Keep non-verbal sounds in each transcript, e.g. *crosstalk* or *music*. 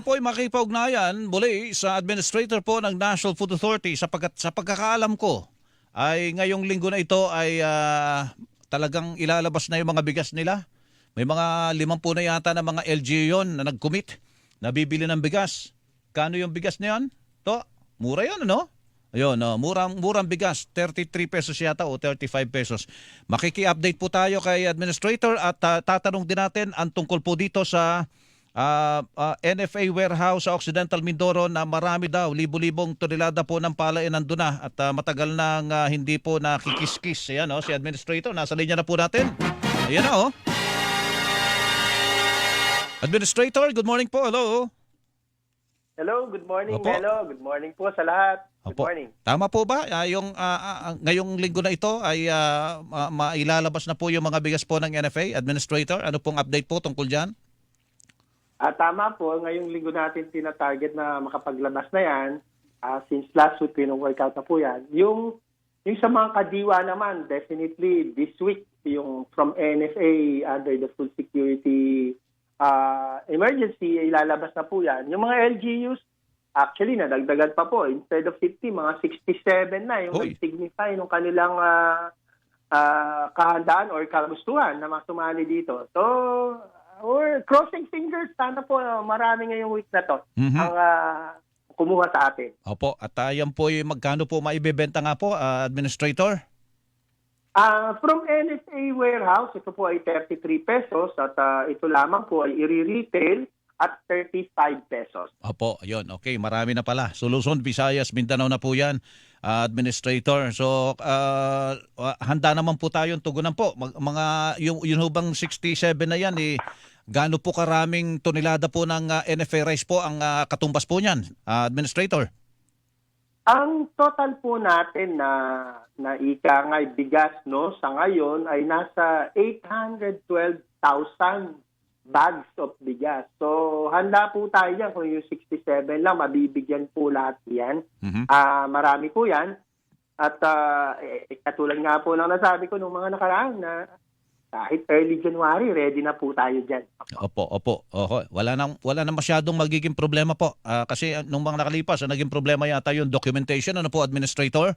Sana po ay makipag-ugnayan muli sa administrator po ng National Food Authority sapagkat sa pagkakaalam ko ay ngayong linggo na ito ay ah, talagang ilalabas na yung mga bigas nila. May mga limampu na yata na mga LGU yon na nag-commit na bibili ng bigas. Kano yung bigas na yan? To, mura yun, ano? Ayun, no, murang murang bigas, 33 pesos yata o 35 pesos. Makiki-update po tayo kay administrator at ah, tatanong din natin ang tungkol po dito sa ah, ah, NFA warehouse sa Occidental Mindoro na marami daw, libo-libong tonelada po ng palay nandun na at ah, matagal nang ah, hindi po nakikiskis. Ayan, oh, si administrator, nasa linya na po natin. Ayan na, oh. Administrator, good morning po. Hello. Hello, good morning, Opo. Melo. Good morning po sa lahat. Good Opo. morning. Tama po ba? Ah, yung ah, ah, ngayong linggo na ito ay ah, ma- mailalabas na po yung mga bigas po ng NFA Administrator. Ano pong update po tungkol diyan? Ah, tama po, ngayong linggo natin tina-target na makapaglabas na yan. Ah, since last week, pinu-workout na po yan. Yung, yung sa mga kadiwa naman, definitely this week, yung from NFA under the Food Security ah, Emergency, ilalabas na po yan. Yung mga LGUs, actually, nadagdagan pa po. Instead of 50, mga 67 na yung Hoy. nag-signify ng kanilang ah, ah, kahandaan or kagustuhan na masumali dito. So, we're crossing fingers. Sana po ah, marami ngayong week na to Mhm. ang ah, kumuha sa atin. Opo, at ah, yan po yung magkano po maibebenta nga po, ah, Administrator? Ah, from NSA warehouse, ito po ay 33 pesos at ah, ito lamang po ay i-retail at 35 pesos. Opo, ayun. Okay, marami na pala. So Luzon, Visayas, Mindanao na po yan, ah, Administrator. So ah, ah, handa naman po tayong tugunan po. Mag- mga, yung, yung hubang 67 na yan, eh, gaano po karaming tonelada po ng ah, NFA rice po ang ah, katumbas po niyan, ah, Administrator? Ang total po natin na na ika nga bigas no sa ngayon ay nasa 812,000 bags of bigas. So handa po tayo diyan kung yung 67 lang mabibigyan po lahat 'yan. Mhm. Ah, marami po 'yan. At ah, eh, katulad nga po ng nasabi ko nung mga nakaraan na kahit early January, ready na po tayo dyan. Opo, opo. Oho, wala nang wala nang masyadong magiging problema po. Ah, kasi ah, nung mga nakalipas, ang naging problema yata yung documentation. Ano po, Administrator?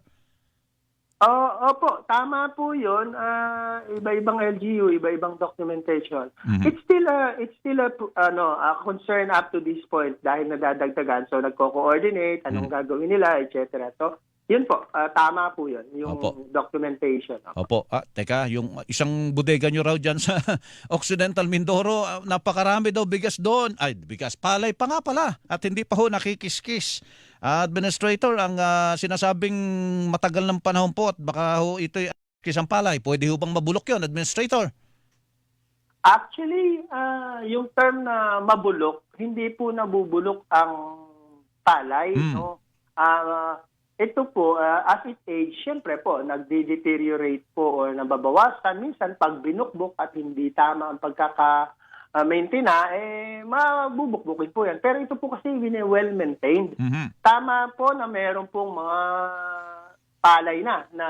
Oo, opo, tama po 'yun. Ah, iba-ibang LGU, iba-ibang documentation. Mhm. It's still a it's still a ano, a concern up to this point dahil nadadagdagan. So nagko-coordinate anong gagawin nila, etc. So, 'yun po, ah, tama po 'yun, yung Opo. documentation. Opo. Ah, teka, yung isang bodega nyo raw dyan sa *laughs* Occidental Mindoro, ah, napakarami daw bigas doon. Ay, bigas, palay pa nga pala. At hindi pa ho nakikiskis. Ah, Administrator, ang ah, sinasabing matagal ng panahon po at baka ho ito'y kisang palay. Pwede ho bang mabulok yon Administrator? Actually, ah, yung term na mabulok, hindi po nabubulok ang palay, Hmm. no? Ah, ito po, ah, as it age, syempre po, nagde-deteriorate po o nababawasan. Minsan, pag binukbok at hindi tama ang pagkaka-maintain, eh, mabubukbukin po yan. Pero ito po kasi well-maintained. Mhm. Tama po na meron pong mga palay na na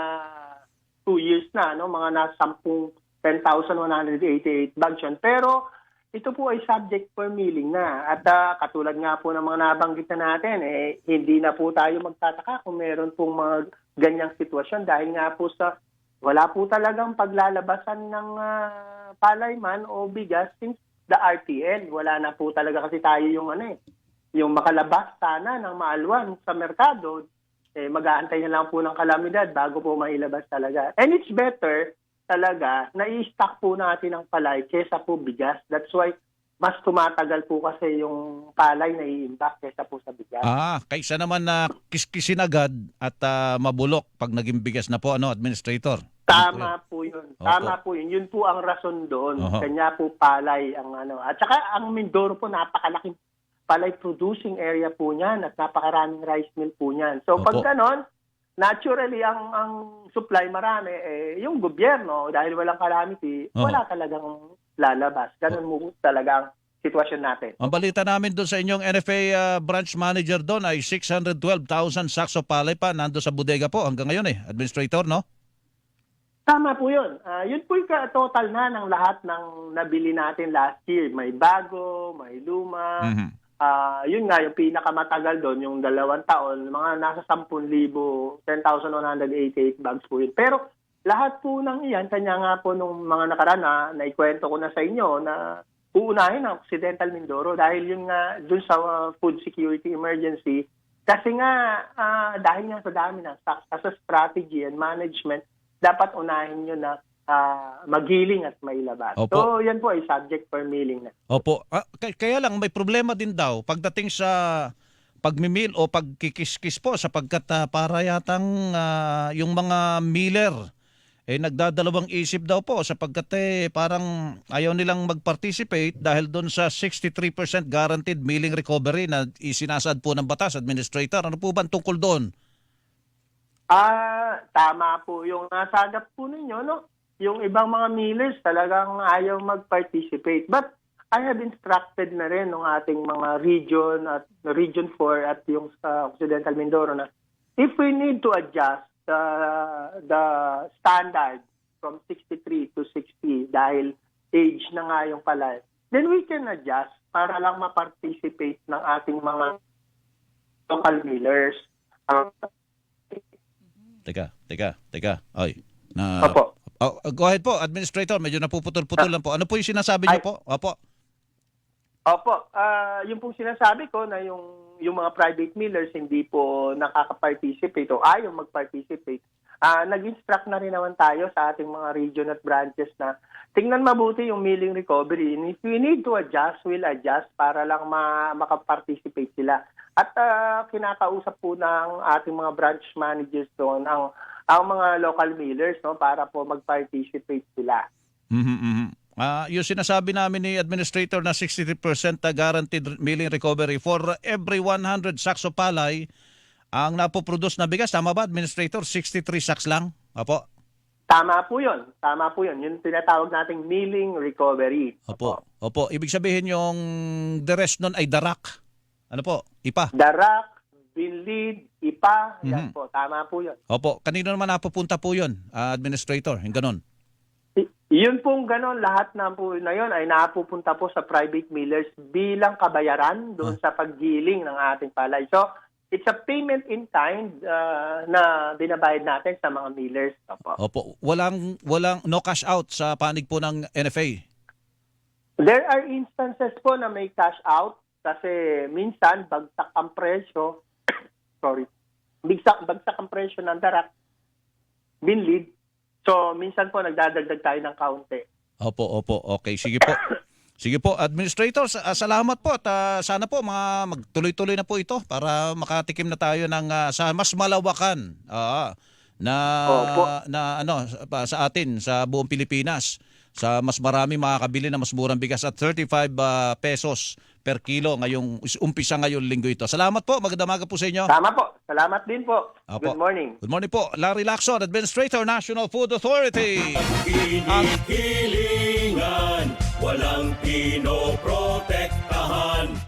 two years na, no? mga nasa 10, 10,188 bags yun. Pero ito po ay subject for milling na. At ah, katulad nga po ng mga nabanggit na natin, eh, hindi na po tayo magtataka kung meron pong mga ganyang sitwasyon dahil nga po sa wala po talagang paglalabasan ng ah, palayman o bigas since the RTL. Wala na po talaga kasi tayo yung ano eh, yung makalabas sana ng maalwan sa merkado, eh, mag-aantay na lang po ng kalamidad bago po mailabas talaga. And it's better talaga na i-stock po natin ang palay kesa po bigas. That's why mas tumatagal po kasi yung palay na i-impact kesa po sa bigas. Ah, kaysa naman na kiskisin agad at ah, mabulok pag naging bigas na po, ano, Administrator? Tama po yun. Opo. Tama po yun. Yun po ang rason doon. Oho. Kanya po palay ang ano. At saka ang Mindoro po napakalaking palay producing area po niyan at napakaraming rice mill po niyan. So pag Opo. ganon, naturally ang ang supply marami eh yung gobyerno dahil walang calamity, Oho. wala talagang lalabas. Ganon mo talaga ang sitwasyon natin. Ang balita namin doon sa inyong NFA ah, branch manager doon ay 612,000 sacks of palay pa nando sa bodega po hanggang ngayon eh, Administrator, no? Tama po yun. Ah, yun po yung total na ng lahat ng nabili natin last year. May bago, may luma, Mhm. Ah, yun nga, yung pinakamatagal doon, yung dalawang taon, mga nasa 10,000, 10,188 bags po yun. Pero lahat po ng iyan, kanya nga po nung mga nakaraan na naikwento ko na sa inyo na uunahin ang Occidental Mindoro dahil yun nga dun sa uh, food security emergency kasi nga ah, dahil nga sa dami ng stocks as a strategy and management dapat unahin nyo na ah, magiling at mailabas. Opo. So yan po ay subject for milling na. Opo. Ah, kay- kaya lang may problema din daw pagdating sa pagmimil o pagkikiskis po sapagkat ah, para yatang ah, yung mga miller eh nagdadalawang isip daw po sapagkat eh parang ayaw nilang mag-participate dahil doon sa 63% guaranteed milling recovery na isinasaad po ng batas administrator. Ano po ba tungkol doon? Ah, tama po yung nasagap po ninyo, no? Yung ibang mga millers talagang ayaw mag-participate. But I have instructed na rin ng ating mga region at Region 4 at yung sa Occidental Mindoro na if we need to adjust the, the standard from 63 to 60 dahil age na nga yung pala, then we can adjust para lang ma-participate ng ating mga local millers. Ah, Teka, teka, teka. Ay. Na, Opo. Oh, go ahead po, administrator. Medyo napuputol-putol lang po. Ano po yung sinasabi niyo po? Opo. Opo, ah yung pong sinasabi ko na yung yung mga private millers hindi po nakaka-participate o ayaw mag-participate. Ah, nag-instruct na rin naman tayo sa ating mga region at branches na tingnan mabuti yung milling recovery. And if we need to adjust, we'll adjust para lang ma makaparticipate sila. At ah, kinakausap po ng ating mga branch managers doon ang ang mga local millers no para po mag-participate sila. Mhm, mhm. Ah, yung sinasabi namin ni administrator na 63% na guaranteed milling recovery for every 100 sacks of palay ang napoproduce na bigas. Tama ba, administrator? 63 sacks lang? Opo. Tama po 'yon. Tama po 'yon. Yung tinatawag nating milling recovery. Opo. Opo. Ibig sabihin yung the rest nun ay darak. Ano po? Ipa. Darak, binlid, ipa, yan Mhm. po. Tama po 'yon. Opo. Kanino naman napupunta po yun, ah, administrator? Yung ganun. I- Yun pong ganon, lahat na po na yun ay napupunta po sa private millers bilang kabayaran doon sa paggiling ng ating palay. So, it's a payment in kind uh, na binabayad natin sa mga millers. Opo. Opo. Walang, walang no cash out sa panig po ng NFA. There are instances po na may cash out kasi minsan bagsak ang presyo. Sorry. Bagsak, bagsak ang presyo ng darak. Binlid. So, minsan po nagdadagdag tayo ng kaunti. Opo, opo. Okay, sige po. *coughs* Sige po, Administrator, ah, salamat po at ah, sana po mga magtuloy-tuloy na po ito para makatikim na tayo ng ah, sa mas malawakan ah, na Opo. na ano sa- sa atin sa buong Pilipinas sa mas marami makakabili na mas murang bigas at 35 ah, pesos per kilo ngayong umpisa ngayong linggo ito. Salamat po, magandang umaga po sa inyo. Tama po. Salamat din po. Opo. Good morning. Good morning po, Larry Lacson, Administrator, National Food Authority. Kinikilingan, walang pinoprotektahan.